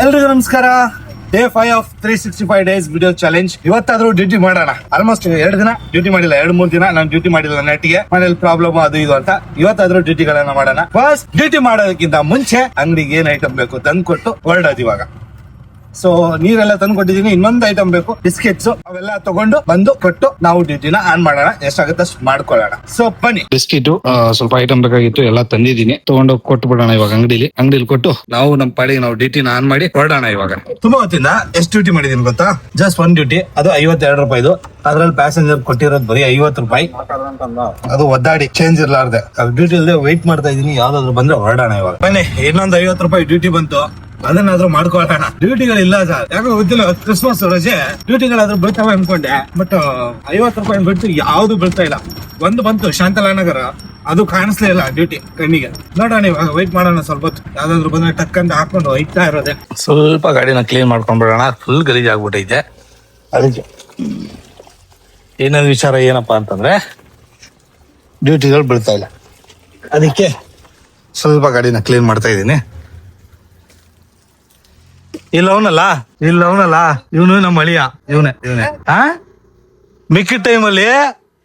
ಎಲ್ರಿಗೂ ನಮಸ್ಕಾರ. Day five of three sixty five days video challenge ಇವತ್ತಾದ್ರೂ duty ಮಾಡೋಣ. Almost ಎರಡು ದಿನ ಡ್ಯೂಟಿ ಮಾಡಿಲ್ಲ, ಎರಡು, ಮೂರು ದಿನ ನಾನು ಡ್ಯೂಟಿ ಮಾಡಿಲ್ಲ ನೆಟ್ಗೆ ಮನೇಲಿ ಪ್ರಾಬ್ಲಮ್ ಅದು ಇದು ಅಂತ ಇವತ್ತಾದ್ರೂ ಡ್ಯೂಟಿಗಳನ್ನ ಮಾಡೋಣ. ಫಸ್ಟ್ ಡ್ಯೂಟಿ ಮಾಡೋದಕ್ಕಿಂತ ಮುಂಚೆ ಅಂಗಡಿಗೆ ಏನ್ ಐಟಮ್ ಬೇಕು ತಂದು ಕೊಟ್ಟು ಹೊರಡೋದು ಇವಾಗ. ಸೊ ನೀರೆಲ್ಲ ತಂದು ಕೊಟ್ಟಿದ್ದೀನಿ ಇನ್ನೊಂದು ಐಟಮ್ ಬೇಕು. ಬಿಸ್ಕೆಟ್ಸ್ ಅವೆಲ್ಲ ತಗೊಂಡು ಬಂದು ಕೊಟ್ಟು ನಾವು ಡ್ಯೂಟಿನ ಆನ್ ಮಾಡೋಣ. ಎಷ್ಟಾಗುತ್ತೆ ಅಷ್ಟು ಮಾಡ್ಕೊಳ್ಳೋಣ. ಸೊ ಬನ್ನಿ. ಬಿಸ್ಕೆಟ್ ಸ್ವಲ್ಪ ಐಟಮ್ ಬೇಕಾಗಿತ್ತು. ಎಲ್ಲ ತಂದಿದ್ದೀನಿ. ತಗೊಂಡು ಕೊಟ್ಟು ಬಿಡೋಣ ಇವಾಗ ಅಂಗಡಿಲಿ. ಅಂಗಡಿಲಿ ಕೊಟ್ಟು ನಾವು ನಮ್ಮ ಪಾಡಿಗೆ ನಾವು ಡ್ಯೂಟಿನ ಆನ್ ಮಾಡಿ ಹೊರಡೋಣ ಇವಾಗ. ತುಂಬಾ ಹೊತ್ತಿಂದ ಎಷ್ಟು ಡ್ಯೂಟಿ ಮಾಡಿದೀನಿ ಗೊತ್ತಾ? ಜಸ್ಟ್ ಒನ್ ಡ್ಯೂಟಿ ಅದು ಐವತ್ತೆರಡು ರೂಪಾಯಿದು. ಅದ್ರಲ್ಲಿ ಪ್ಯಾಸೆಂಜರ್ ಕೊಟ್ಟಿರೋದು ಬರೀ ಐವತ್ತು ರೂಪಾಯಿ. ಅದು ಒದ್ದಾಡಿ ಚೇಂಜ್ ಇರ್ಲಾರ್ದೆ. ಡ್ಯೂಟಿ ಇಲ್ಲದೆ ವೆಯ್ಟ್ ಮಾಡ್ತಾ ಇದೀನಿ. ಯಾವ್ದಾದ್ರು ಬಂದ್ರೆ ಹೊರಡೋಣ ಇವಾಗ. ಬನ್ನಿ. ಇನ್ನೊಂದು ಐವತ್ತು ರೂಪಾಯಿ ಡ್ಯೂಟಿ ಬಂತು. ಅದನ್ನಾದ್ರೂ ಮಾಡ್ಕೊಳ್ಳೋಣ. ಡ್ಯೂಟಿಗಳಿಲ್ಲ ಸರ್. ಯಾಕೋ ಗೊತ್ತಿಲ್ಲ ಕ್ರಿಸ್ಮಸ್ ರಜೆ. ಡ್ಯೂಟಿಗಳಾದ್ರೂ ಬೀಳ್ತಾವೆ ಅನ್ಕೊಂಡೆ. ಬಟ್ ಐವತ್ತು ರೂಪಾಯಿ ಬಿಟ್ಟು ಯಾವ್ದು ಬೀಳ್ತಾ ಇಲ್ಲ. ಒಂದು ಬಂತು ಶಾಂತಲಾನಗರ ಅದು ಕಾಣಿಸ್ಲೇ ಇಲ್ಲ ಡ್ಯೂಟಿ ಕಣ್ಣಿಗೆ. ನೋಡೋಣ ಇವಾಗ ವೈಟ್ ಮಾಡೋಣ ಸ್ವಲ್ಪ ಹೊತ್ತು. ಯಾವ್ದಾದ್ರು ಬಂದ್ರೆ ಟಕ್ ಅಂತ ಹಾಕೊಂಡು ಹೋಯ್ತಾ ಇರೋದೆ. ಸ್ವಲ್ಪ ಗಾಡಿನ ಕ್ಲೀನ್ ಮಾಡ್ಕೊಂಡ್ಬಿಡೋಣ. ಫುಲ್ ಗಲೀಜ್ ಆಗ್ಬಿಟ್ಟೈತೆ. ಅದಕ್ಕೆ ಇನ್ನೊಂದು ವಿಚಾರ ಏನಪ್ಪಾ ಅಂತಂದ್ರೆ? ಡ್ಯೂಟಿಗಳು ಬೀಳ್ತಾ ಇಲ್ಲ. ಅದಕ್ಕೆ? ಸ್ವಲ್ಪ ಗಾಡಿನ ಕ್ಲೀನ್ ಮಾಡ್ತಾ ಇದ್ದೀನಿ. ಇಲ್ಲ ಅವನಲ್ಲ? ಇಲ್ಲ ಅವನಲ್ಲ. ಇವನು ನಮ್ಮ ಅಳಿಯ. ಇವನೇ ಇವನೇ. ಆ? ಮಿಕ್ಕಿದ ಟೈಮಲ್ಲಿ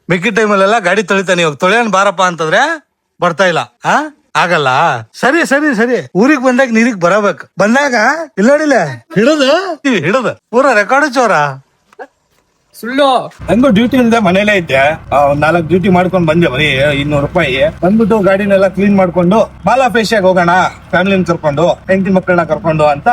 ಮಿಕ್ಕಿದ ಟೈಮಲ್ಲೆಲ್ಲ ಗಾಡಿ ತೊಳಿತಾನೆ. ಇವಾಗ ತೊಳೆಯನ್ ಬಾರಪ್ಪ ಅಂತಂದ್ರೆ ಬರ್ತಾ ಇಲ್ಲ. ಆ? ಆಗಲ್ಲ. ಸರಿ ಸರಿ ಸರಿ. ಊರಿಗೆ ಬಂದಾಗ ನೀರಿಗೆ ಬರಬೇಕು. ಬಂದಾಗ, ಇಲ್ಲ ನೋಡಿಲ್ಲ ಹಿಡದು? ಹಿಡದು. ಪೂರ ರೆಕಾರ್ಡ್ ಚೋರ. ಸುಳ್ಳು. ನಂಗೂ ಡ್ಯೂಟಿ ಇಲ್ಲದೆ ಮನೇಲೇ ಇದ್ದೆ. ನಾಲ್ಕು ಡ್ಯೂಟಿ ಮಾಡ್ಕೊಂಡ್ ಬಂದೆ ಬರೀ, ಇನ್ನೂರು ರೂಪಾಯಿ. ಬಂದ್ಬಿಟ್ಟು ಗಾಡಿನೆಲ್ಲ ಕ್ಲೀನ್ ಮಾಡ್ಕೊಂಡು ಬಾಲ ಫೇಶಿಯಾಗ ಹೋಗೋಣ ಫ್ಯಾಮಿಲಿನ ಕರ್ಕೊಂಡು, ಹೆಂಡತಿ ಮಕ್ಕಳನ್ನ ಕರ್ಕೊಂಡು ಅಂತ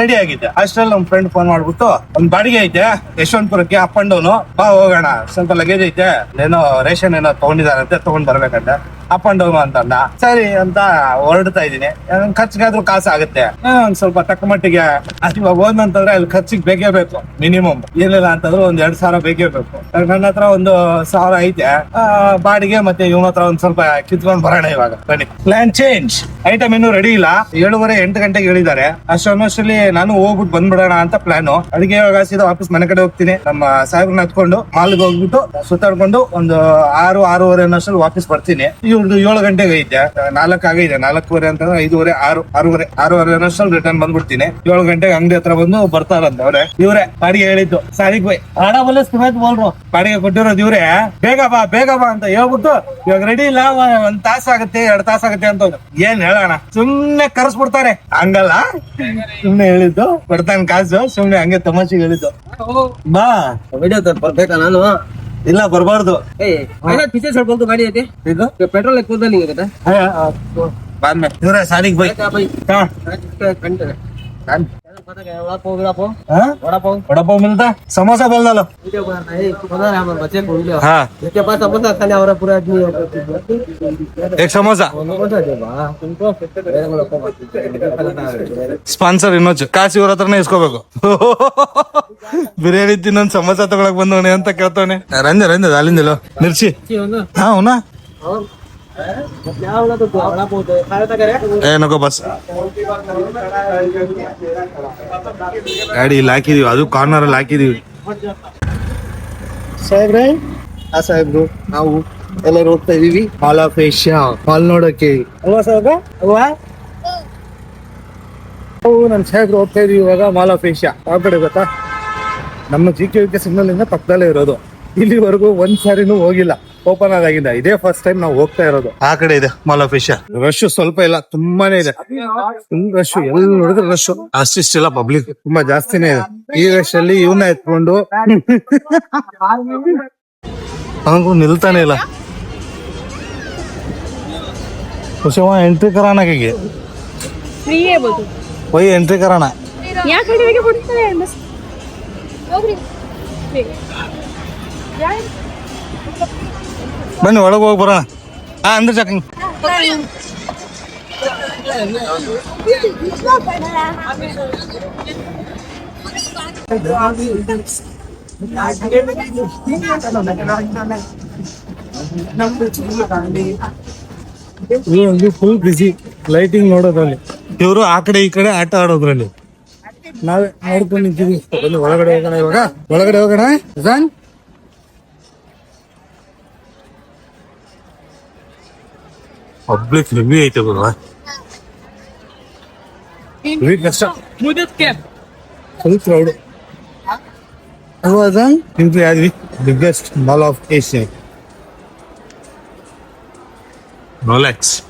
ರೆಡಿ ಆಗಿದ್ದೆ. ಅಷ್ಟ್ರಲ್ಲಿ ನಮ್ ಫ್ರೆಂಡ್ ಫೋನ್ ಮಾಡ್ಬಿಟ್ಟು, ಒಂದ್ ಬಾಡಿಗೆ ಐತೆ, ಯಶವಂತಪುರಕ್ಕೆ ಅಪ್ ಅಂಡ್ ಡೌನು ಬಾ, ಹೋಗೋಣ. ಸ್ವಲ್ಪ ಲಗೇಜ್ ಐತೆ. ಏನೋ ರೇಷನ್ ಏನೋ ತಗೊಂಡಿದಾರಂತೆ ತಗೊಂಡ್ ಬರ್ಬೇಕಂತೆ. ಅಪ್ ಅಂಡ್ ಡೌನ್ ಅಂತ ಅಂದ ಸರಿ ಅಂತ ಹೊರಡ್ತಾ ಇದೀನಿ ಖರ್ಚಿಗೆ ಖರ್ಚಿಗಾದ್ರೂ ಕಾಸು ಆಗುತ್ತೆ. ಒಂದ್ ಸ್ವಲ್ಪ ತಕ್ಕ ಮಟ್ಟಿಗೆ. ಇವಾಗ ಹೋದ್ನಂತಂದ್ರೆ ಅಲ್ಲಿ ಖರ್ಚಿಗೆ ಬೇಕೇ ಬೇಕು, ಮಿನಿಮಮ್. ಏನಿಲ್ಲ ಅಂತಂದ್ರೆ ಒಂದ್ ಎರಡ್ ಸಾವಿರ ಬೇಕೇ ಬೇಕು. ನನ್ನ ಹತ್ರ ಒಂದು ಸಾವಿರ ಐತೆ. ಬಾಡಿಗೆ ಮತ್ತೆ ಇವನ ಹತ್ರ ಒಂದ್ ಸ್ವಲ್ಪ ಕಿತ್ಕೊಂಡ್ ಬರೋಣ ಇವಾಗ. ಬನ್ನಿ. ಪ್ಲಾನ್ ಚೇಂಜ್ ಐಟಮ್ ಇನ್ನೂ ರೆಡಿ ಇಲ್ಲ. ಏಳುವರೆ ಎಂಟು ಗಂಟೆಗೆ ಹೇಳಿದ್ದಾರೆ. ಅಲ್ಲಿ ನಾನು ಹೋಗ್ಬಿಟ್ಟು ಬಂದ್ಬಿಡೋಣ ಅಂತ ಪ್ಲಾನ್ ಅಡಿಗೆ ಇವಾಗ ಸೀದಾ ವಾಪಸ್ ಮನೆ ಕಡೆ ಹೋಗ್ತೀನಿ. ನಮ್ಮ ಸಾಹೇಬ್ರನ್ನ ಹತ್ಕೊಂಡು ಮಾಲ್ಗೆ ಹೋಗ್ಬಿಟ್ಟು ಸುತ್ತಾಡ್ಕೊಂಡು ಒಂದು ಆರು ಆರೂವರೆ ಅನ್ನೋಷ್ಟ್ರಲ್ಲಿ ವಾಪಸ್ ಬರ್ತೀನಿ. ಇವ್ರದ್ದು ಏಳು ಗಂಟೆಗೆ ಐತೆ. ನಾಲ್ಕು ಆಗೈತೆ ನಾಲ್ಕೂವರೆ ಅಂತ ಐದೂವರೆ ಆರು ಆರೂವರೆ ಆರೂವರೆ ಅನ್ನೋಷ್ಟ್ರಲ್ಲಿ ರಿಟರ್ನ್ ಬಂದ್ಬಿಡ್ತೀನಿ. ಏಳು ಗಂಟೆಗೆ ಅಂಗಡಿ ಹತ್ರ ಬಂದು ಬರ್ತಾರಂತೆ ಅವ್ರೆ. ಇವ್ರೆ ಬಾಡಿಗೆ ಹೇಳಿದ್ದು. ಸಾರಿಗ್ ಬೈ. ಆಡ ಬಲ್ಲ ಸುಮೇತ್ ಬೋಲ್ರು. ಬಾಡಿಗೆ ಕೊಟ್ಟಿರೋದು ಇವ್ರೆ. ಬೇಗ ಬಾ ಬೇಗ ಬಾ ಅಂತ ಹೇಳ್ಬಿಟ್ಟು ಇವಾಗ ರೆಡಿ ಇಲ್ಲ. ಒಂದ್ ತಾಸ ಆಗುತ್ತೆ ಎರಡ್ ತಾಸ ಆಗುತ್ತೆ ಅಂತ ಏನ್ ಹೇಳೋಣ. ಸುಮ್ನೆ ಕರ್ಸ್ಬಿಡ್ತಾರೆ. ಹಂಗಲ್ಲ? ಸುಮ್ನೆ ಹೇಳಿದ್ದು. ಬರ್ತಾನೆ ಕಾಸು ಸುಮ್ನೆ ಹಂಗೆ ತಮಾಷೆ ಹೇಳಿದ್ದು. ಬಾ. ವಿಡಿಯೋ ಬರ್ಬೇಕಾ ನಾನು? ಇಲ್ಲ ಬರಬಾರ್ದು. ಸ್ವಲ್ಪ ಬಂತು ಗಾಡಿ ಐತಿ? ಇದು? ಪೆಟ್ರೋಲ್ ಕೂದಲ್ ಹಿಂಗೆ ಬಾದ್ಮೆ ಇವ್ರೆ ಸಾರಿಗ್ ಬೈ. ಕಂಡು वडापाव वडापाव ಹಾ वडापाव वडापाव मिलता समोसा बोल डालो वीडियो बना रहा है बना रहा है हमारे बच्चे को वीडियो हाँ इसके पास समोसा खाने और पूरा आदमी एक समोसा समोसा दे बा तुमको मेरे को लोग को ಸ್ಪಾನ್ಸರ್ ಇನ್ನೊಂದು ಕಾಸು ಇವ್ರ ಹತ್ರನೇ ಇಸ್ಕೋಬೇಕು ಬಿರಿಯಾನಿ ತಿನ್ನೊಂದ್ ಸಮೋಸ ತಗೊಳಕ್ ಬಂದವನೆ ಅಂತ ಕೇಳ್ತವನೆ ರಂಜ ರಂಜ ಅಲ್ಲಿಂದಿಲ್ಲ ಮಿರ್ಚಿ ಹಾ ಅವನಾ ಏನಕ್ಕೋ ಬಸ್. ಗಾಡಿ ಇಲ್ಲಿ ಹಾಕಿದೀವಿ. ಅದು ಕಾರ್ನರ್ ಅಲ್ಲಿ ಹಾಕಿದೀವಿ. ಸಾಹೇಬ್ರೆ? ಆ ಸಾಹೇಬ್ರು. ನಾವು ಎಲ್ಲರೂ ಹೋಗ್ತಾ ಇದೀವಿ ಹಾಲ್ ಆಫ್ ಏಷ್ಯಾ ಹಾಲ್ ನೋಡೋಕೆ. ಅಲ್ವಾ ಸಾಹೇಬ ಅಲ್ವಾ? ನಾವು ನಮ್ಮ ಸಾಹೇಬ್ರು ಹೋಗ್ತಾ ಇದೀವಿ ಇವಾಗ ಮಾಲ್ ಆಫ್ ಏಷ್ಯಾ ಯಾವ ಗೊತ್ತಾ? ನಮ್ಮ ಜಿ ಕೆ ಕೆ ಸಿಗ್ನಲ್ ಇಂದ ಪಕ್ಕದಲ್ಲೇ ಇರೋದು. ಇಲ್ಲಿವರೆಗೂ ಒಂದ್ ಸಾರಿನೂ ಹೋಗಿಲ್ಲ. ಓಪನ್ ಆದಾಗಿಂದ ಇದೇ ಫಸ್ಟ್ ಟೈಮ್ ನಾವು ಹೋಗ್ತಾ ಇರೋದು. ಆ ಕಡೆ ಇದೆ ಮಾಲ್ ಆಫ್ ರಶ್ ಸ್ವಲ್ಪ ಇಲ್ಲ ತುಂಬಾನೇ ಇದೆ. ರಶ್ ಎಲ್ಲ ನೋಡಿದ್ರೆ ರಶ್ ಅಷ್ಟಿಷ್ಟ ಇಲ್ಲ ಪಬ್ಲಿಕ್ ತುಂಬಾ ಜಾಸ್ತಿನೇ ಇದೆ. ಈ ರಶ್ ಅಲ್ಲಿ ಇವನ್ನ ಎತ್ಕೊಂಡು ನನಗೂ ನಿಲ್ತಾನೆ ಇಲ್ಲ. ಶಿವ ಎಂಟ್ರಿ ಕರಾಣ ಹೇಗೆ ಒಯ್ ಎಂಟ್ರಿ ಕರಾಣ ಯಾಕೆ ಬನ್ನಿ ಒಳಗೆ ಹೋಗಿ ಬರೋಣ. ಹಾ ಅಂದ್ರೆ ಚಕ್ ಫುಲ್ ಬಿಸಿ ಲೈಟಿಂಗ್ ನೋಡೋದ್ರಲ್ಲಿ. ಇವರು ಆ ಕಡೆ ಈ ಕಡೆ ಆಟ ಆಡೋದ್ರಲ್ಲಿ. ನಾವೇ ನೋಡ್ಕೊಂಡು ನಿಂತೀವಿ ಬನ್ನಿ ಒಳಗಡೆ ಹೋಗೋಣ ಇವಾಗ. ಒಳಗಡೆ ಹೋಗೋಣ Oh, het blijft niet meer eten, man. Weet je dat zo? Oh, moet het kip? Goed, dan? Ik ben de the best of Asia. Rolex.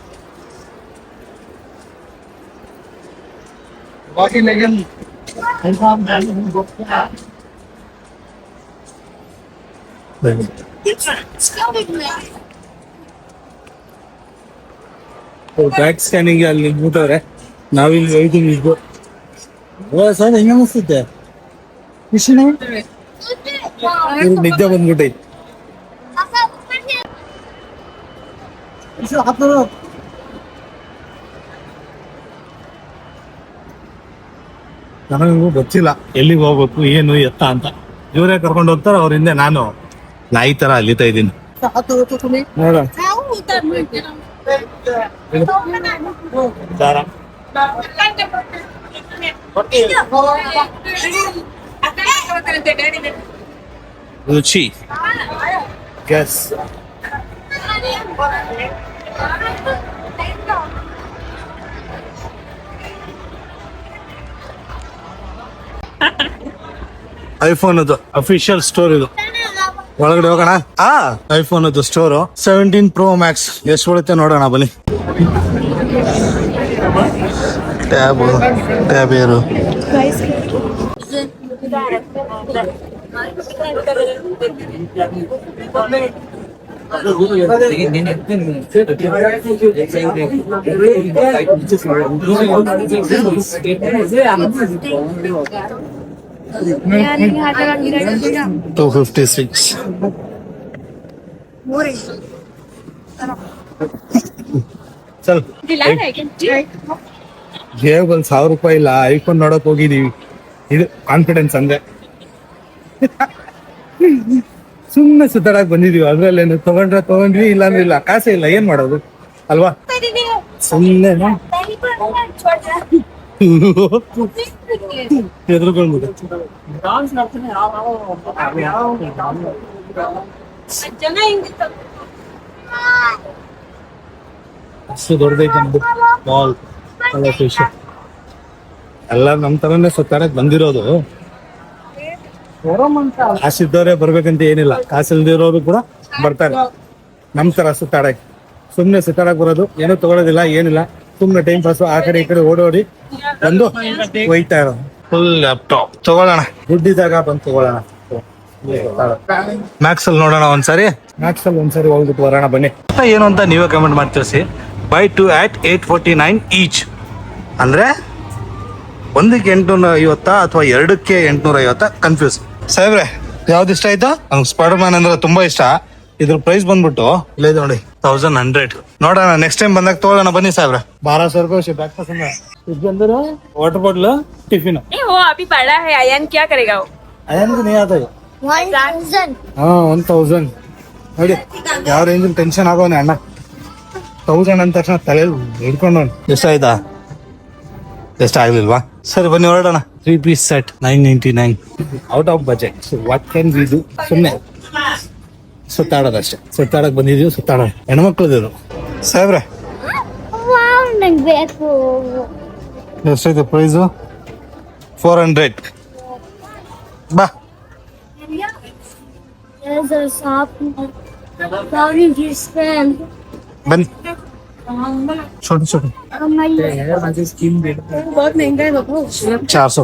Wat is er? Ik ga hem bellen. Ik ga. Ik track scanning ಅಲ್ಲಿ ಮುಟ್ಟವ್ರೆ ನಾವಿಲ್ಲಿ waiting ಇದ್ವು. Sir ಹೆಂಗ ಅನಿಸುತ್ತೆ ನಿದ್ದೆ ಬಂದ್ಬಿಟ್ಟೈತಿ ನನಗೂ ಗೊತ್ತಿಲ್ಲ ಎಲ್ಲಿಗೆ ಹೋಗ್ಬೇಕು ಏನು ಎತ್ತ ಅಂತ. ಇವರೇ ಕರ್ಕೊಂಡು ಹೋಗ್ತಾರ ಅವ್ರ ಹಿಂದೆ ನಾನು ನಾಯಿ ತರ ಅಲ್ಲಿತಾ ಇದ್ದೀನಿ. ರುಚಿ ಗ್ಯಾಸ್ ಐಫೋನ್ ಅದು ಅಫಿಷಿಯಲ್ ಸ್ಟೋರ್ ಇದು. ಒಳಗಡೆ ಹೋಗೋಣ? ಆ. ಐಫೋನ್ ಅದು ಸ್ಟೋರ್ ಸೆವೆಂಟೀನ್ ಪ್ರೋ ಮ್ಯಾಕ್ಸ್ ಎಷ್ಟು ಬೀಳುತ್ತೆ ನೋಡೋಣ ಬನ್ನಿ. ಟ್ಯಾಬ್ ಟ್ಯಾಬ್ ಏರು. ಟೂ ಫಿಫ್ಟಿ ಸಿಕ್ಸ್ ಚಲ್ ಜೇಬ್ ಒಂದ್ ಸಾವಿರ ರೂಪಾಯಿ ಇಲ್ಲ ಐಫೋನ್ ನೋಡಕ್ ಹೋಗಿದೀವಿ. ಇದು ಕಾನ್ಫಿಡೆನ್ಸ್ ಅಂದ್ರೆ ಸುಮ್ಮನೆ ಸುತ್ತಾಡಕ್ ಬಂದಿದೀವಿ ಅದ್ರಲ್ಲೇನು ತಗೊಂಡ್ರೆ ತಗೊಂಡ್ವಿ ಇಲ್ಲ ಅಂದ್ರೆ ಇಲ್ಲ. ಕಾಸೆ ಇಲ್ಲ ಏನ್ ಮಾಡೋದು? ಅಲ್ವಾ? ಸುಮ್ಮನೆ ಅಷ್ಟು ನಮ್ದು ಮಾಲ್ ಎಲ್ಲ ನಮ್ ತರನೇ ಸುತ್ತಾಡಕ್ ಬಂದಿರೋದು. ಕಾಸಿದ್ದವ್ರೆ ಬರ್ಬೇಕಂತ ಏನಿಲ್ಲ. ಕಾಸಿಲ್ದಿರೋರು ಕೂಡ ಬರ್ತಾರೆ. ನಮ್ ತರ ಸುತ್ತಾಡಕ್ ಸುಮ್ನೆ ಸುತ್ತಾಡಕ್ ಬರೋದು, ಏನೂ ತಗೊಳೋದಿಲ್ಲ, ಏನಿಲ್ಲ. ಸುಮ್ನೆ ಟೈಮ್ ಪಾಸ್ ಆ ಕಡೆ ಈ ಕಡೆ ಓಡೋಡಿ ಬಂದು ಒಯ್ತಾ ಇರೋ ಫುಲ್ ಲ್ಯಾಪ್ಟಾಪ್ ತಗೊಳ್ಳೋಣ. ದುಡ್ಡಿದಾಗ ಬಂದು ತಗೊಳ್ಳೋಣ. ಮ್ಯಾಕ್ಸ್ ಅಲ್ಲಿ ನೋಡೋಣ ಒಂದ್ಸರಿ. ಮ್ಯಾಕ್ಸ್ ಅಲ್ಲಿ ಒಂದ್ಸರಿ ಹೋಗ್ಬಿಟ್ಟು ಬರೋಣ ಬನ್ನಿ. ಏನು ಅಂತ ನೀವೇ ಕಮೆಂಟ್ ಮಾಡಿ ತಿಳಿಸಿ buy two at eight forty nine each ಅಂದ್ರೆ ಒಂದಕ್ಕೆ ಎಂಟುನೂರ ಐವತ್ತ ಅಥವಾ ಎರಡಕ್ಕೆ ಎಂಟುನೂರ ಐವತ್ತ? ಕನ್ಫ್ಯೂಸ್ ಸಾಹೇಬ್ರೆ ಯಾವ್ದು ಇಷ್ಟ ಆಯ್ತಾ? ನಂಗೆ ಸ್ಪೈಡರ್ ಮ್ಯಾನ್ ಅಂದ್ರೆ ತುಂಬಾ ಇಷ್ಟ. ಇದ್ರ ಪ್ರೈಸ್ ಬಂದ್ಬಿಟ್ಟು ಇಲ್ಲೇ ಇದೆ ನೋಡಿ ತೌಸಂಡ್ ಹಂಡ್ರೆಡ್ ನೋಡೋಣ ನೆಕ್ಸ್ಟ್ ಟೈಮ್ ಬಂದಾಗ ತಗೊಳ್ಳೋಣ ಬನ್ನಿ ಸಾಹೇಬ್ರೆ ಬಾರ ಸಾವಿರ ರೂಪಾಯಿ ಬ್ಯಾಕ್ ಪಸಂದ ವಾಟರ್ ಬಾಟ್ಲ್ ಟಿಫಿನ್ नहीं वो अभी पढ़ा है अयन क्या करेगा वो ಅಯ್ಯನ್ಗೂ ನೀ ಆತ One thousand. ಹಾ ಒನ್ ತೌಸಂಡ್ ನೋಡಿ ಯಾವ ರೇಂಜ್ ಟೆನ್ಷನ್ ಆಗೋನೆ ಅಣ್ಣ ತೌಸಂಡ್ ಅಂದ ತಕ್ಷಣ ತಲೆ ಹಿಡ್ಕೊಂಡು ಎಷ್ಟಾಯ್ತಾ ಎಷ್ಟಾಗ್ಲಿಲ್ವಾ ಸರಿ ಬನ್ನಿ ಹೊರಡೋಣ three piece set nine ninety nine out of budget what can be ಇದು ಸುಮ್ಮನೆ ಸುತ್ತಾಡೋದಷ್ಟೇ ಸುತ್ತಾಡಕ್ ಬಂದಿದೀವಿ ಸುತ್ತಾಡೋಣ ಹೆಣ್ಮಕ್ಳದ್ದು ಸಾಹೇಬ್ರೆ Wow, ನಗ್ಬೇಕು ಎಷ್ಟೈತೆ ಪ್ರೈಸು ಫೋರ್ ಹಂಡ್ರೆಡ್ ಬಾ There's a shop. Sorry, this friend. ಬನ್ನಿ छोटे छोटे बहुत महंगा है बाबू चार सौ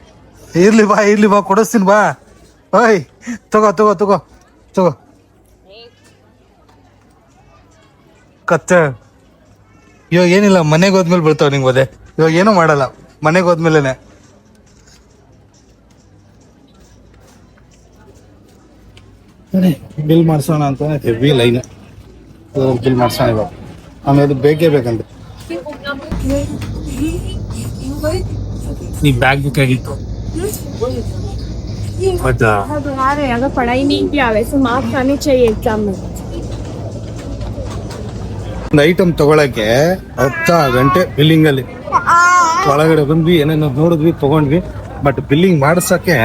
ಇರ್ಲಿ ಬಾ ಇರ್ಲಿ ಬಾ ಕೊಡಿಸ್ತೀನಿ ಬಾ. ಓಯ್ ತಗೋ ತಗೋ ತಗೋ ತಗೋ. ಕತ್ತೆ. ಇವಾಗ ಏನಿಲ್ಲ ಮನೆಗೆ ಹೋದ್ಮೇಲೆ ಬೀಳ್ತಾವ ನಿಂಗೆ ಓದೆ ಇವಾಗ ಏನೂ ಮಾಡಲ್ಲ ಮನೆಗೆ ಹೋದ್ಮೇಲೆನೆ. ಬಿಲ್ ಮಾಡ್ಸೋಣ ಅಂತ. ಹೆವಿ ಲೈನ್ ಬಿಲ್ ಮಾಡ್ಸೋಣ ಇವಾಗ. ಆಮೇಲೆ ಬೇಕೇ ಬೇಕಂತೆ. ನೀ ಬ್ಯಾಗ್ ಬೇಕಾಗಿತ್ತು. ಬಟ್ अब यार अगर पढ़ाई नहीं किया वैसे मार्क्स आने चाहिए एग्जाम में ಒಂದು ಐಟಮ್ ತಗೊಳಕ್ಕೆ ಹತ್ತ ಗಂಟೆ ಬಿಲ್ಲಿಂಗ್ ಅಲ್ಲಿ ಒಳಗಡೆ ಬಂದ್ವಿ ಏನೇನೋ ನೋಡಿದ್ವಿ ತಗೊಂಡ್ವಿ ಬಟ್ ಬಿಲ್ಲಿಂಗ್ ಮಾಡ್ಸಕ್ಕೆ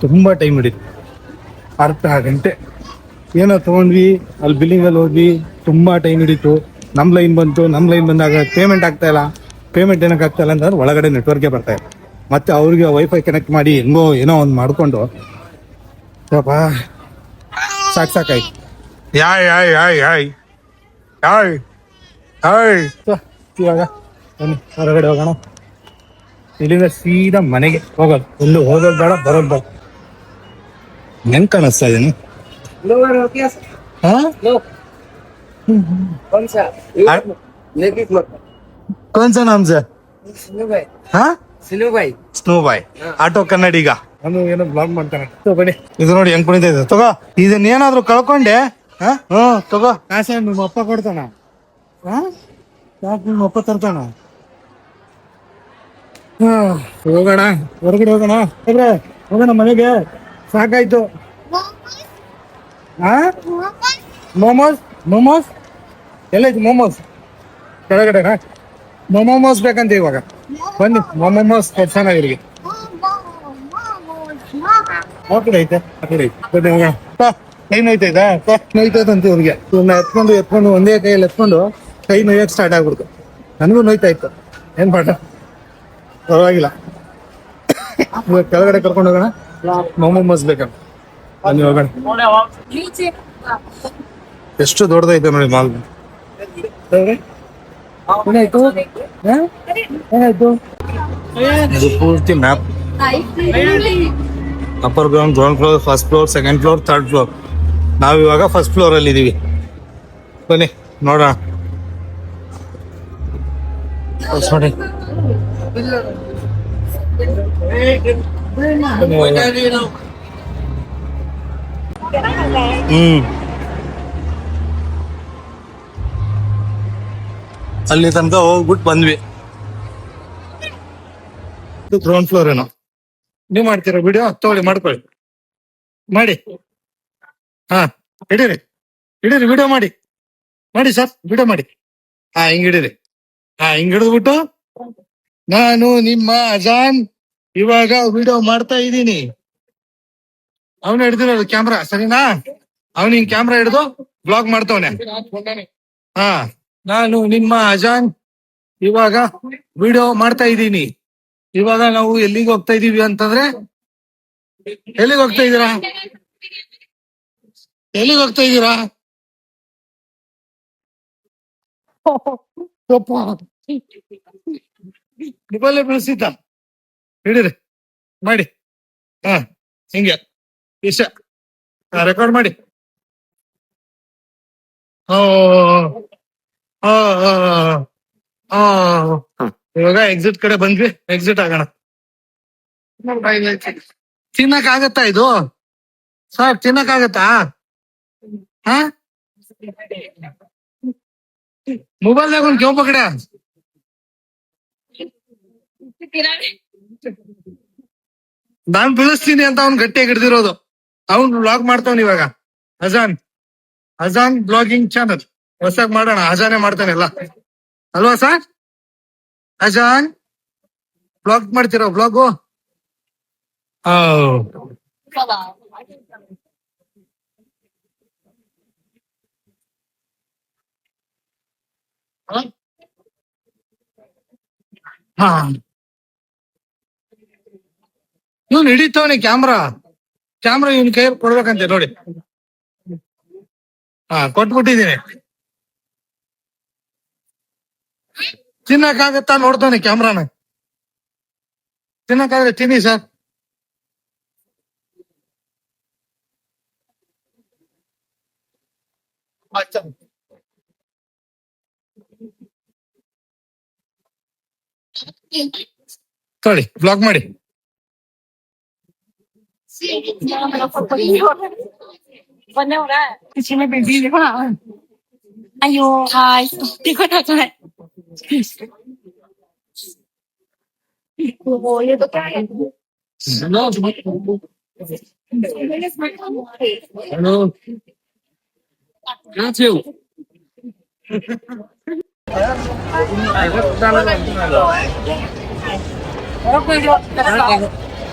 ತುಂಬಾ ಟೈಮ್ ಹಿಡಿತು ಅರ್ಧ ಗಂಟೆ ಏನೋ ತಗೊಂಡ್ವಿ ಅಲ್ಲಿ ಬಿಲ್ಲಿಂಗ್ ಅಲ್ಲಿ ಹೋದ್ವಿ ತುಂಬಾ ಟೈಮ್ ಹಿಡಿತು ನಮ್ ಲೈನ್ ಬಂತು ನಮ್ ಲೈನ್ ಬಂದಾಗ ಪೇಮೆಂಟ್ ಆಗ್ತಾ ಇಲ್ಲ ಪೇಮೆಂಟ್ ಏನಕ್ಕೆ ಆಗ್ತಾ ಇಲ್ಲ ಅಂತಂದ್ರೆ ಒಳಗಡೆ ನೆಟ್ವರ್ಕೆ ಬರ್ತಾ ಇಲ್ಲ ಮತ್ತೆ ಅವ್ರಿಗೆ ವೈಫೈ ಕನೆಕ್ಟ್ ಮಾಡಿ ಹೆಂಗೋ ಏನೋ ಒಂದು ಮಾಡ್ಕೊಂಡು ಪಾಪ ಸಾಕ್ ಸಾಕಾಯ್ತು ಯಾಯ್ ಯಾಯ್ ಯಾಯ್ ಯಾಯ್ ಯಾಯ್ ಯಾಯ್ ಇವಾಗ ಬನ್ನಿ ಹೊರಗಡೆ ಹೋಗೋಣ ಇಲ್ಲಿಂದ ಸೀದಾ ಮನೆಗೆ ಹೋಗೋದು ಎಲ್ಲೂ ಹೋಗೋದು ಬೇಡ ಬರೋದು ಬೇಡ ಹೆಂಗ್ ಕಾಣಿಸ್ತಾ ಇದೀನಿ ಹಾ कौन सा हाँ? लेके कौन सा नाम से सिलू ಸಿಲು ಬಾಯ್ ಸ್ನೋ ಬಾಯ್ ಆಟೋ ಕನ್ನಡಿಗ. ನಾನು ಏನೋ ಬ್ಲಾಗ್ ಮಾಡ್ತಾನೆ ಬನ್ನಿ. ಇದು ನೋಡಿ ಹೆಂಗ್ ಕುಣಿತಾ ಇದೆ. ತಗೋ. ಇದನ್ನ ಏನಾದ್ರು ಕಳ್ಕೊಂಡೆ? ಹಾ? ಹ್ಮ್ ತಗೋ. ಕಾಸೆ ನಿಮ್ಮ ಅಪ್ಪ ಕೊಡ್ತಾನ? ಹಾ? ಯಾಕೆ ನಿಮ್ಮ ಅಪ್ಪ ತರ್ತಾನ? ಹಾ ಹೋಗೋಣ. ಹೊರಗಡೆ ಹೋಗೋಣ. ಇದ್ರೆ ಹೋಗೋಣ ಮನೆಗೆ. ಸಾಕಾಯ್ತು. ಹಾ? ಮೊಮೋಸ್? ಮೊಮೋಸ್? ಎಲ್ಲೈತಿ ಮೊಮೋಸ್? ಕೆಳಗಡೆನಾ? ಮೊಮೋಮೋಸ್ ಬೇಕಂತ ಇವಾಗ. ಬನ್ನಿ ಮೊಮೋಮೋಸ್ ಚೆನ್ನಾಗಿರಿ ಇವ್ರಿಗೆ ಆ ಕಡೆ ಐತೆ ಐತೆ ಬನ್ನಿ ಹೋಗೋಣ. ಕೈ ನೋಯ್ತೈತಾ ಬಾ, ನೋಯ್ತೈತಂತೆ ಇವ್ರಿಗೆ ಇವನ್ನ ಎತ್ಕೊಂಡು ಎತ್ಕೊಂಡು ಒಂದೇ ಕೈಯಲ್ಲಿ ಎತ್ಕೊಂಡು ಕೈ ನೋಯಕ್ ಸ್ಟಾರ್ಟ್ ಆಗ್ಬಿಡ್ತು. ನನಗೂ ನೋಯ್ತಾ ಇತ್ತು ಏನ್ ಪಾಠ? ಪರವಾಗಿಲ್ಲ. ಇವಾಗ ಕೆಳಗಡೆ ಕರ್ಕೊಂಡು ಹೋಗೋಣ. ಮೊಮೋಮೋಸ್ ಬೇಕಂತ ಅಲ್ಲಿ ಹೋಗೋಣ. ಎಷ್ಟು ದೊಡ್ಡದೈತೆ ನೋಡಿ ಮಾಲ್. ಏನಾಯ್ತು ಹಾ? ಏನಾಯ್ತು ಇದು ಪೂರ್ತಿ map upper ground ground floor first floor second floor third floor ನಾವು ಇವಾಗ ಫಸ್ಟ್ ಫ್ಲೋರ್ ಅಲ್ಲಿ ಇದೀವಿ. ಬನ್ನಿ, ನೋಡೋಣ. First ನೋಡಿ ಬನ್ನಿ ಹೋಗೋಣ. ಹ್ಮ್. ಅಲ್ಲಿ ತನಕ ಹೋಗ್ಬಿಟ್ಟು ಬಂದ್ವಿ. ಗ್ರೌಂಡ್ ಫ್ಲೋರ್ ಏನೋ. ನೀವ್ ಮಾಡ್ತೀರಾ ವಿಡಿಯೋ ತಗೊಳ್ಳಿ, ಮಾಡ್ಕೊಳ್ಳಿ. ಮಾಡಿ. ಹಾ, ಹಿಡೀರಿ. ಹಿಡೀರಿ ವಿಡಿಯೋ ಮಾಡಿ. ಮಾಡಿ ಸರ್ ವಿಡಿಯೋ ಮಾಡಿ. ಹಾ, ಹಿಂಗ್ ಹಿಡೀರಿ. ಹಾ, ಹಿಂಗ್ ಹಿಡಿದ್ಬಿಟ್ಟು ನಾನು ನಿಮ್ಮ ಅಜಾನ್ ಇವಾಗ ವಿಡಿಯೋ ಮಾಡ್ತಾ ಇದ್ದೀನಿ. ಅವನು ಹಿಡಿದಿರೋದು ಕ್ಯಾಮ್ರಾ ಸರಿನಾ? ಅವನು ಹಿಂಗ್ ಕ್ಯಾಮ್ರಾ ಹಿಡಿದು ಬ್ಲಾಗ್ ಮಾಡ್ತವನೆ. ಹಾ. ನಾನು ನಿಮ್ಮ ಅಜಾನ್. ಇವಾಗ ವಿಡಿಯೋ ಮಾಡ್ತಾ ಇದ್ದೀನಿ. ಇವಾಗ ನಾವು ಎಲ್ಲಿಗೆ ಹೋಗ್ತಾ ಇದೀವಿ ಅಂತಂದ್ರೆ, ಎಲ್ಲಿಗೆ ಹೋಗ್ತಾ ಇದೀರಾ ಎಲ್ಲಿಗೆ ಹೋಗ್ತಾ ಇದೀರಾ ನಿಬಲ್ಲೇ ಬೆಳೆಸಿದ್ದ. ಹಿಡೀರಿ, ಮಾಡಿ. ಹಾ, ಹಿಂಗೆ. ಇಷ್ಟ. ರೆಕಾರ್ಡ್ ಮಾಡಿ. ಓ. ಇವಾಗ ಎಕ್ಸಿಟ್ ಕಡೆ ಬಂದ್ವಿ ಎಕ್ಸಿಟ್ ಆಗೋಣ. ತಿನ್ನಕ್ ಆಗತ್ತಾ ಇದು? ಸರ್, ತಿನ್ನಕ್ ಆಗತ್ತಾ? ಹಾ? ಮೊಬೈಲ್ನಾಗ ಒಂದು ಕೇಳಪ್ಪ ಕಡೆ. ನಾನ್ ಬೀಳಿಸ್ತೀನಿ ಅಂತ ಅವ್ನ್ ಗಟ್ಟಿಯಾಗಿ ಹಿಡ್ದಿರೋದು. ಅವ್ನ್ ಬ್ಲಾಗ್ ಮಾಡ್ತಾವ್ನ ಇವಾಗ. ಅಜಾನ್. ಅಜಾನ್ ಬ್ಲಾಗಿಂಗ್ ಚಾನಲ್ ಹೊಸಾಗ್ ಮಾಡೋಣ ಅಜಾನೇ ಮಾಡ್ತಾನೆ ಎಲ್ಲ. ಅಲ್ವಾ ಸರ್? ಅಜಾನ್ ಬ್ಲಾಗ್ ಮಾಡ್ತೀರಾ ಬ್ಲಾಗು ಹಾ. ಇವನ್ ಹಿಡಿತವನಿ ಕ್ಯಾಮ್ರಾ ಕ್ಯಾಮ್ರಾ ಇವನ್ ಕೈ ಕೊಡ್ಬೇಕಂತೆ, ನೋಡಿ. ಹಾ ಕೊಟ್ಬಿಟ್ಟಿದೀನಿ ತಿನ್ನಕ್ಕಾಗತ್ತಾ ನೋಡ್ತಾನೆ ಕ್ಯಾಮ್ರಾನ ತಿನ್ನಕ್ಕಾದ್ರೆ ತಿನ್ನಿ ಸರ್ ತೋಳಿ ಬ್ಲಾಕ್ ಮಾಡಿ ಅಯ್ಯೋ ಹಾಯ್ ಗೊತ್ತಾಗ್ತದೆ ಎಲ್ಲ ಸುತ್ತಾಡ್ಕೊಂಡು ಬಂದ್ವಿ ಇವಾಗ ಹೋಗೋಣ ಬನ್ನಿ ನೋಡೋಣ ಒಳ್ಳೆ ಏನಿತ್ತು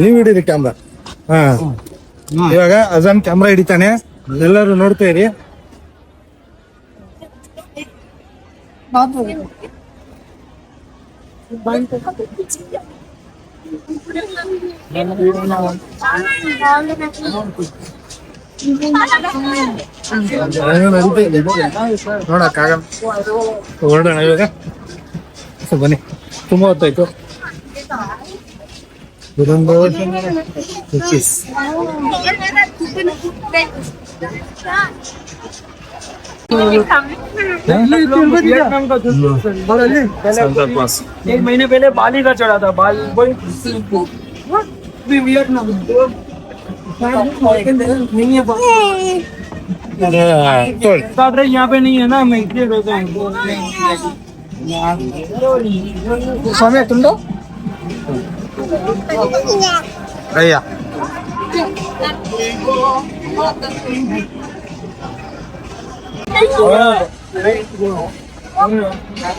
ನೀವ್ ಹಿಡೀರಿ ಕ್ಯಾಮ್ರಾ ಹಾ. ಇವಾಗ ಅಜಾನ್ ಕ್ಯಾಮ್ರಾ ಹಿಡಿತಾನೆ. ಎಲ್ಲರೂ ನೋಡ್ತಾ ಇರಿ. ನೋಡಕ್ಕಾಗಲ್ಲ ಹೊರಡೋಣ ಇವಾಗ ಸೊ ಬನ್ನಿ ತುಂಬಾ ಹೊತ್ತಾಯ್ತು ಇದೊಂದು ಕುಕ್ಕೀಸ್ तो हाँ? तो महीने पहले बाली का चढ़ा था बाल अरे यहाँ पे नहीं है ना मैं इसलिए रोता हूँ। स्वामी तुम तो। भैया।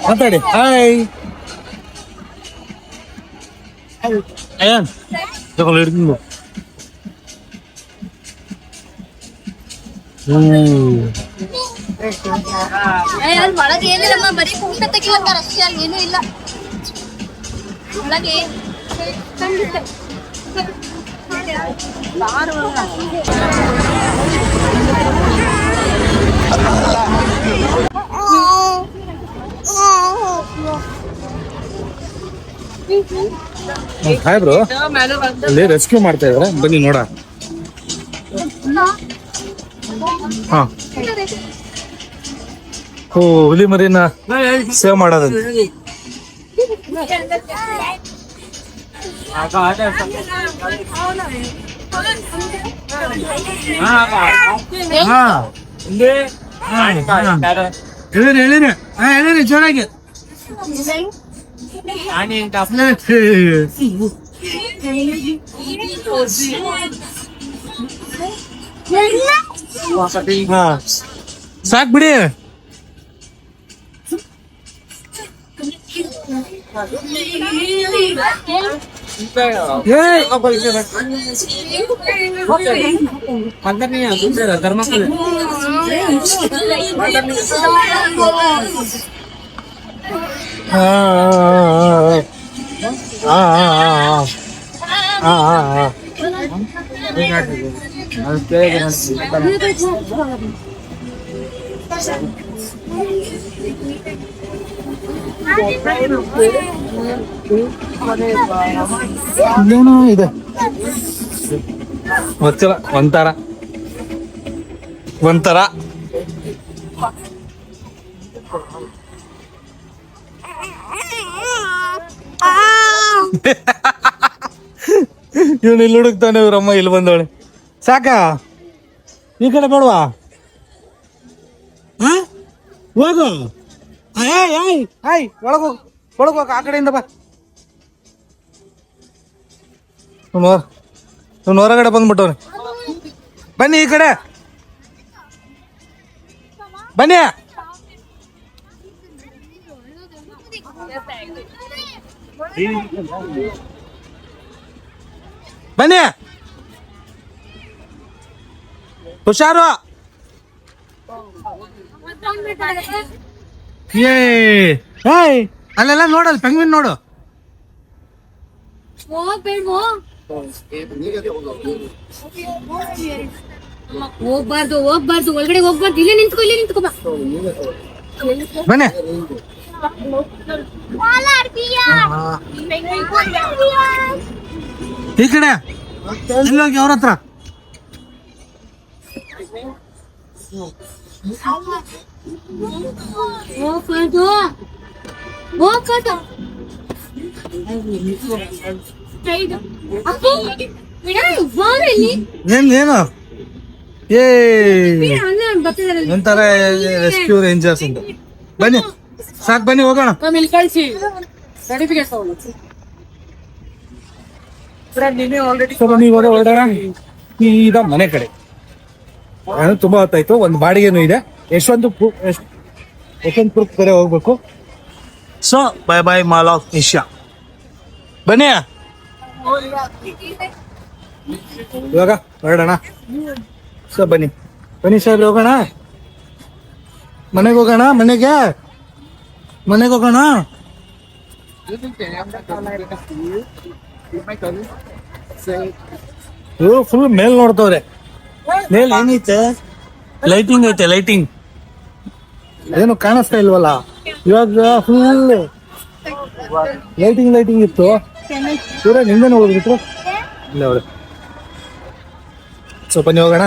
ಮಾತಾಡಿ. ಹಾಯ್ ಅಯ್ಯನ್ ತಗೊಂಡು ಹಿಡ್ಕೊಂಡು ಒಳಗೆ ಏನಿಲ್ಲಮ್ಮ ಏನೂ ಇಲ್ಲ. ಹಾಯ್ ಬ್ರೋ ಅಲ್ಲಿ ರೆಸ್ಕ್ಯೂ ಮಾಡ್ತಾ ಇದಾರೆ. ಬನ್ನಿ ನೋಡ ಹಾ. ಓ ಹುಲಿ ಮರಿನ ಸೇವ್ ಮಾಡೋದಂತ. ಹೇಳಿ ಹೇಳಿರಿ ಹೇಳಿರಿ ಹಾ ಹೇಳಿರಿ ಚೆನ್ನಾಗಿ ಹಾ ಸಾಕ್ ಬಿಡಿ अंदर नहीं ಇದೇನೋ ಇದೆ ಗೊತ್ತಿಲ್ಲ ಒಂಥರ ಒಂಥರ ಇವನು ಇಲ್ಲಿ ಹುಡುಕ್ತಾನೆ ಇವ್ರಮ್ಮ ಇಲ್ಲಿ ಬಂದವಳೆ. ಸಾಕ? ಈ ಕಡೆ ಬೇಡವಾ? ಹೋಗು. ಏಯ್ ಒಳಗೋಗು ಒಳಗೋಗ ಆ ಕಡೆಯಿಂದ ಬಾ. ಇವ್ನು ಹೊರಗಡೆ ಬಂದ್ಬಿಟ್ಟವ್ರೆ ಬನ್ನಿ ಈ ಕಡೆ. ಬನ್ನಿ. ಬನ್ನಿ. ಹುಷಾರು. ಏಯ್ ಅಲ್ಲೆಲ್ಲ ನೋಡಲ್ ಪೆಂಗ್ವಿನ್ ನೋಡು. ಹೋಗ್ಬಾರ್ದು ಹೋಗ್ಬಾರ್ದು. ಒಳಗಡೆ ಹೋಗ್ಬಾರ್ದು. ಇಲ್ಲೇ ನಿಂತ್ಕೊ ಇಲ್ಲೇ ನಿಂತ್ಕೊ ಬನ್ನಿ. ಈ ಕಡೆ ಇಲ್ಲೋಗಿ ಅವ್ರ ಹತ್ರ ಹೋಗ್ಬಾರ್ದು ಹೋಗ್ಬಾರ್ದು ಅಪ್ಪು, ಬಿಡ, ಬಾರು ಇಲ್ಲಿ. ಏನ್ ಏನು? ಏ ಬಿಡ, ಅಣ್ಣ ಬರ್ತಿದಾರಲ್ಲ. ಒಂಥರ ರೆಸ್ಕ್ಯೂ ರೇಂಜರ್ಸ್ ಅಂತ. ಬನ್ನಿ. ಸಾಕ್ ಬನ್ನಿ ಹೋಗೋಣ. ಇಲ್ಲಿ ಕಳಿಸಿ. ಸರ್ಟಿಫಿಕೇಟ್ ನೀವೇ ಹೊರಡೋಣ ಈಗ ಮನೆ ಕಡೆ. ನಾನು ತುಂಬಾ ಹೊತ್ತಾಯ್ತು ಒಂದು ಬಾಡಿಗೆನೂ ಇದೆ. ಯಶವಂತ ಯಶವಂತ ಪ್ರೂಫ್ ಕಡೆ ಹೋಗ್ಬೇಕು. So bye bye mall of Asia. ಬನ್ನಿ. ಇವಾಗ ಹೊರಡೋಣ. ಸೊ ಬನ್ನಿ. ಬನ್ನಿ ಸಾಹೇಬ್ರೆ ಹೋಗೋಣ. ಮನೆಗೆ ಹೋಗೋಣ ಮನೆಗೆ. ಮನೆಗೆ ಹೋಗೋಣ? ಫುಲ್ ಮೇಲ್ ನೋಡ್ತವ್ರೆ. ಮೇಲ್ ಏನೈತೆ? ಲೈಟಿಂಗ್ ಐತೆ ಲೈಟಿಂಗ್ ಏನು ಕಾಣಿಸ್ತಾ ಇಲ್ವಲ್ಲ? ಇವಾಗ ಫುಲ್ ಲೈಟಿಂಗ್ ಲೈಟಿಂಗ್ ಇತ್ತು. ಸೂರ್ಯ ನಿಂದನೆ ಹೋಗ್ಬಿಟ್ರು. ಇಲ್ಲ ಅವ್ರೆ. ಸ್ವಲ್ಪ ಬನ್ನಿ ಹೋಗೋಣ.